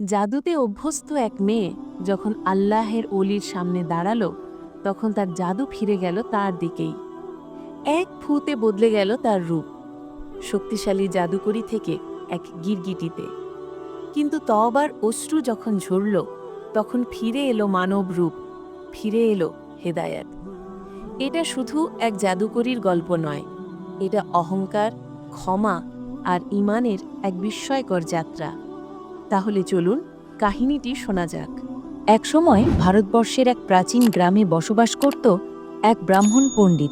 জাদুতে অভ্যস্ত এক মেয়ে যখন আল্লাহের অলির সামনে দাঁড়াল, তখন তার জাদু ফিরে গেল তার দিকেই। এক ফুতে বদলে গেল তার রূপ, শক্তিশালী জাদুকরি থেকে এক গিরগিটিতে। কিন্তু তবার অশ্রু যখন ঝরল, তখন ফিরে এলো মানব রূপ, ফিরে এলো হেদায়াত। এটা শুধু এক জাদুকরির গল্প নয়, এটা অহংকার, ক্ষমা আর ইমানের এক বিস্ময়কর যাত্রা। তাহলে চলুন কাহিনীটি শোনা যাক। একসময় ভারতবর্ষের এক প্রাচীন গ্রামে বসবাস করত এক ব্রাহ্মণ পণ্ডিত।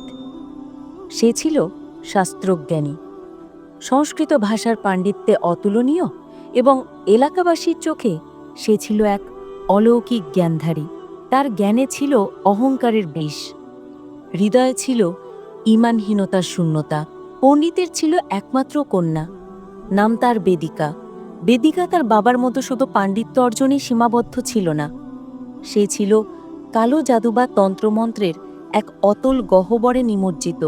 সে ছিল শাস্ত্রজ্ঞানী। সংস্কৃত ভাষার পাণ্ডিত্যে অতুলনীয় এবং এলাকাবাসীর চোখে সে ছিল এক অলৌকিক জ্ঞানধারী। তার জ্ঞানে ছিল অহংকারের বিষ। হৃদয়ে ছিল ইমানহীনতার শূন্যতা। পণ্ডিতের ছিল একমাত্র কন্যা। নাম তার বেদিকা। বেদিকা তার বাবার মতো শুধু পাণ্ডিত্য অর্জনে সীমাবদ্ধ ছিল না। সে ছিল কালো জাদু বা তন্ত্রমন্ত্রের এক অতল গহ্বরে নিমজ্জিত।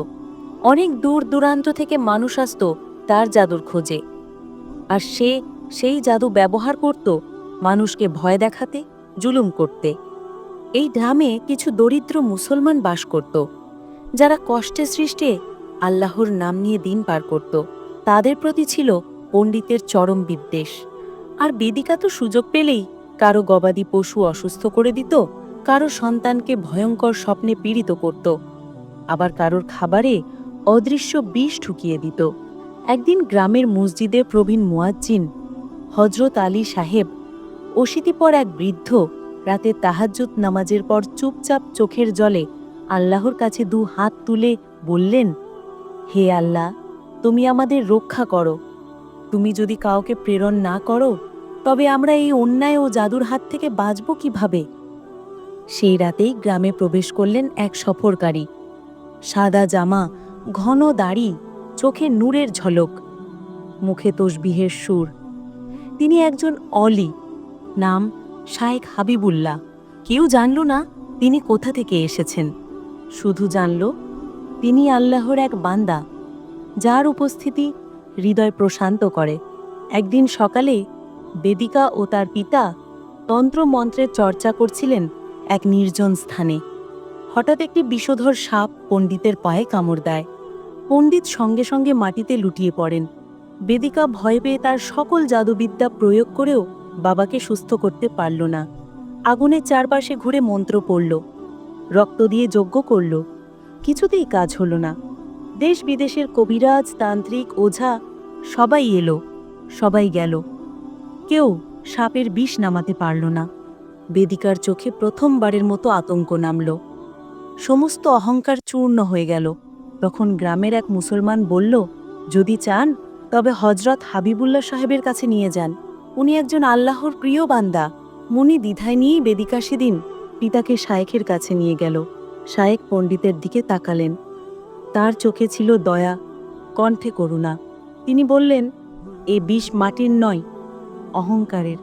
অনেক দূর দূরান্ত থেকে মানুষ আসত তার জাদুর খোঁজে। আর সে সেই জাদু ব্যবহার করত মানুষকে ভয় দেখাতে, জুলুম করতে। এই গ্রামে কিছু দরিদ্র মুসলমান বাস করত, যারা কষ্টে সৃষ্টে আল্লাহর নাম নিয়ে দিন পার করত। তাদের প্রতি ছিল পণ্ডিতের চরম বিদ্বেষ। আর বেদিকা তো সুযোগ পেলেই কারও গবাদি পশু অসুস্থ করে দিত, কারও সন্তানকে ভয়ঙ্কর স্বপ্নে পীড়িত করত, আবার কারোর খাবারে অদৃশ্য বিষ ঢুকিয়ে দিত। একদিন গ্রামের মসজিদে প্রবীণ মুয়াজ্জিন হজরত আলী সাহেব অশীতিপর এক বৃদ্ধ রাতে তাহাজ্জুদ নামাজের পর চুপচাপ চোখের জলে আল্লাহর কাছে দু হাত তুলে বললেন, হে আল্লাহ, তুমি আমাদের রক্ষা করো। তুমি যদি কাউকে প্রেরণ না করো, তবে আমরা এই অন্যায় ও জাদুর হাত থেকে বাঁচব কীভাবে? সেই রাতেই গ্রামে প্রবেশ করলেন এক সফরকারী। সাদা জামা, ঘন দাড়ি, চোখে নূরের ঝলক, মুখে তসবিহের সুর। তিনি একজন অলি, নাম শায়েখ হাবিবুল্লাহ। কেউ জানল না তিনি কোথা থেকে এসেছেন। শুধু জানল, তিনি আল্লাহর এক বান্দা, যার উপস্থিতি হৃদয় প্রশান্ত করে। একদিন সকালে বেদিকা ও তার পিতা তন্ত্রমন্ত্রের চর্চা করছিলেন এক নির্জন স্থানে। হঠাৎ একটি বিষধর সাপ পণ্ডিতের পায়ে কামড় দেয়। পণ্ডিত সঙ্গে সঙ্গে মাটিতে লুটিয়ে পড়েন। বেদিকা ভয় পেয়ে তার সকল জাদুবিদ্যা প্রয়োগ করেও বাবাকে সুস্থ করতে পারল না। আগুনের চারপাশে ঘুরে মন্ত্র পড়ল। রক্ত দিয়ে যজ্ঞ করল। কিছুতেই কাজ হলো না। দেশ বিদেশের কবিরাজ, তান্ত্রিক, ওঝা, সবাই এলো, সবাই গেল। কেউ সাপের বিষ নামাতে পারল না। বেদিকার চোখে প্রথমবারের মতো আতঙ্ক নামল। সমস্ত অহংকার চূর্ণ হয়ে গেল। তখন গ্রামের এক মুসলমান বলল, যদি চান, তবে হজরত হাবিবুল্লাহ সাহেবের কাছে নিয়ে যান। উনি একজন আল্লাহর প্রিয় বান্দা। মুনি দ্বিধায় নিয়েই বেদিকা সেদিন পিতাকে শায়েখের কাছে নিয়ে গেল। শায়েক পণ্ডিতের দিকে তাকালেন। তার চোখে ছিল দয়া, কণ্ঠে করুণা। তিনি বললেন, এ বিষ মাটির নয়, অহংকারের।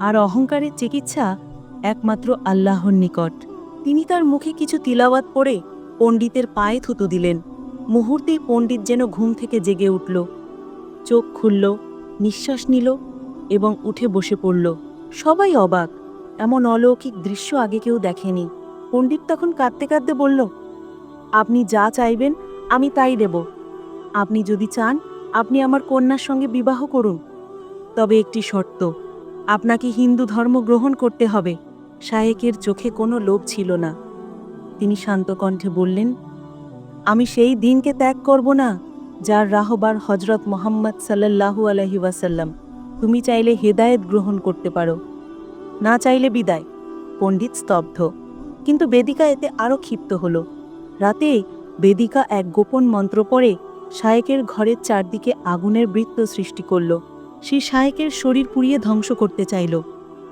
আর অহংকারের চিকিৎসা একমাত্র আল্লাহর নিকট। তিনি তার মুখে কিছু তিলাওয়াত পড়ে পণ্ডিতের পায়ে থুতু দিলেন। মুহূর্তেই পণ্ডিত যেন ঘুম থেকে জেগে উঠল। চোখ খুলল, নিঃশ্বাস নিল এবং উঠে বসে পড়ল। সবাই অবাক। এমন অলৌকিক দৃশ্য আগে কেউ দেখেনি। পণ্ডিত তখন কাঁদতে কাঁদতে বলল আপনি যা চাইবেন, আমি তাই দেব। আপনি যদি চান, আপনি আমার কন্যার সঙ্গে বিবাহ করুন। তবে একটি শর্ত, আপনাকে হিন্দু ধর্ম গ্রহণ করতে হবে। শায়েকের চোখে কোনো লোভ ছিল না। তিনি শান্ত কণ্ঠে বললেন, আমি সেই দিনকে ত্যাগ করব না, যার রাহবার হজরত মোহাম্মদ সাল্লাল্লাহু আলহি ওয়াসাল্লাম। তুমি চাইলে হেদায়েত গ্রহণ করতে পারো, না চাইলে বিদায়। পণ্ডিত স্তব্ধ। কিন্তু বেদিকা এতে আরও ক্ষিপ্ত হল। রাতে বেদিকা এক গোপন মন্ত্র পড়ে শায়েকের ঘরের চারদিকে আগুনের বৃত্ত সৃষ্টি করল। সে শায়েকের শরীর পুড়িয়ে ধ্বংস করতে চাইল।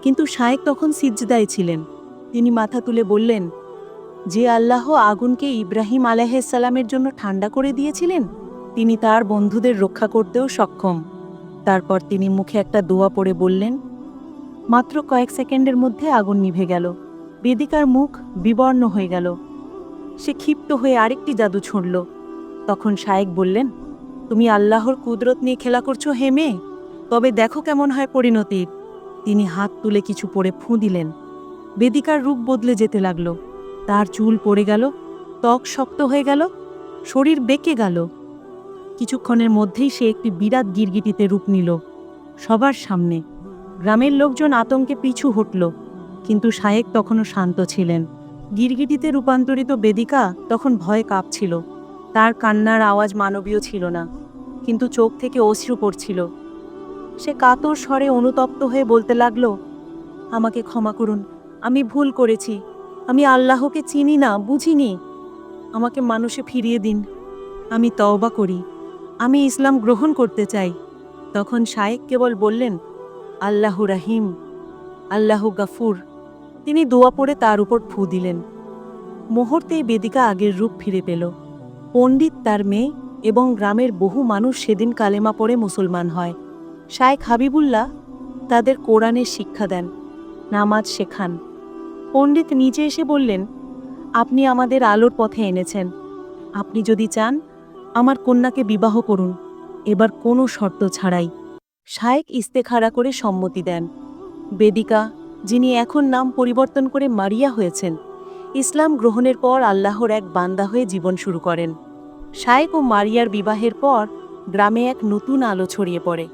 কিন্তু শায়েক তখন সিজদায় ছিলেন। তিনি মাথা তুলে বললেন, যে আল্লাহ আগুনকে ইব্রাহিম আলাইসাল্লামের জন্য ঠান্ডা করে দিয়েছিলেন, তিনি তার বন্ধুদের রক্ষা করতেও সক্ষম। তারপর তিনি মুখে একটা দোয়া পড়ে বললেন, মাত্র কয়েক সেকেন্ডের মধ্যে আগুন নিভে গেল। বেদিকার মুখ বিবর্ণ হয়ে গেল। সে ক্ষিপ্ত হয়ে আরেকটি জাদু ছুঁড়ল। তখন শায়েক বললেন, তুমি আল্লাহর কুদরত নিয়ে খেলা করছ হে মেয়ে? তবে দেখো কেমন হয় পরিণতির। তিনি হাত তুলে কিছু পরে ফুঁ দিলেন। বেদিকার রূপ বদলে যেতে লাগল। তার চুল পড়ে গেল, ত্বক শক্ত হয়ে গেল, শরীর বেঁকে গেল। কিছুক্ষণের মধ্যেই সে একটি বিরাট গিরগিটিতে রূপ নিল সবার সামনে। গ্রামের লোকজন আতঙ্কে পিছু হটল, কিন্তু শায়েক তখনও শান্ত ছিলেন। গিরগিটিতে রূপান্তরিত বেদিকা তখন ভয়ে কাঁপছিল। তার কান্নার আওয়াজ মানবীয় ছিল না, কিন্তু চোখ থেকে অশ্রু পড়ছিল। সে কাতর স্বরে অনুতপ্ত হয়ে বলতে লাগল, আমাকে ক্ষমা করুন, আমি ভুল করেছি। আমি আল্লাহকে চিনি না, বুঝিনি। আমাকে মানুষে ফিরিয়ে দিন। আমি তওবা করি। আমি ইসলাম গ্রহণ করতে চাই। তখন শায়েক কেবল বললেন, আল্লাহ রাহিম, আল্লাহ গাফুর। তিনি দোয়া পড়ে তার উপর ফু দিলেন। মুহূর্তেই বেদিকা আগের রূপ ফিরে পেল। পণ্ডিত তার মেয়ে এবং গ্রামের বহু মানুষ সেদিন কালেমা পড়ে মুসলমান হয়। শায়েখ হাবিবুল্লাহ তাদের কোরআনের শিক্ষা দেন, নামাজ শেখান। পণ্ডিত নিজে এসে বললেন, আপনি আমাদের আলোর পথে এনেছেন। আপনি যদি চান, আমার কন্যাকে বিবাহ করুন। এবার কোনো শর্ত ছাড়াই। শায়েক ইস্তেখারা করে সম্মতি দেন। বেদিকা যিনি এখন নাম পরিবর্তন করে মারিয়া হয়েছেন। ইসলাম গ্রহণের পর আল্লাহর এক বান্দা হয়ে জীবন শুরু করেন। শায়েক ও মারিয়ার বিবাহের পর গ্রামে এক নতুন আলো ছড়িয়ে পড়ে।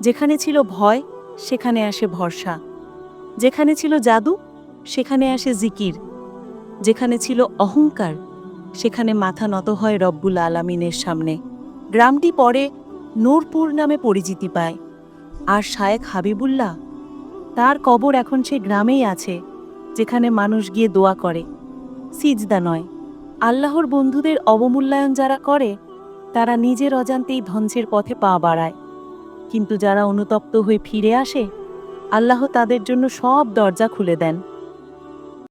যেখানে ছিল ভয়, সেখানে আসে ভরসা। যেখানে ছিল জাদু, সেখানে আসে জিকির। যেখানে ছিল অহংকার, সেখানে মাথা নত হয় রব্বুল আলামিনের সামনে। গ্রামটি পরে নূরপুর নামে পরিচিতি পায়। আর শায়েক হাবিবুল্লাহ তার কবর এখন সে গ্রামেই আছে, যেখানে মানুষ গিয়ে দোয়া করে। সিজদা নয়। আল্লাহর বন্ধুদের অবমূল্যায়ন যারা করে, তারা নিজের অজান্তেই ধ্বংসের পথে পা বাড়ায়। কিন্তু যারা অনুতপ্ত হয়ে ফিরে আসে, আল্লাহ তাদের জন্য সব দরজা খুলে দেন।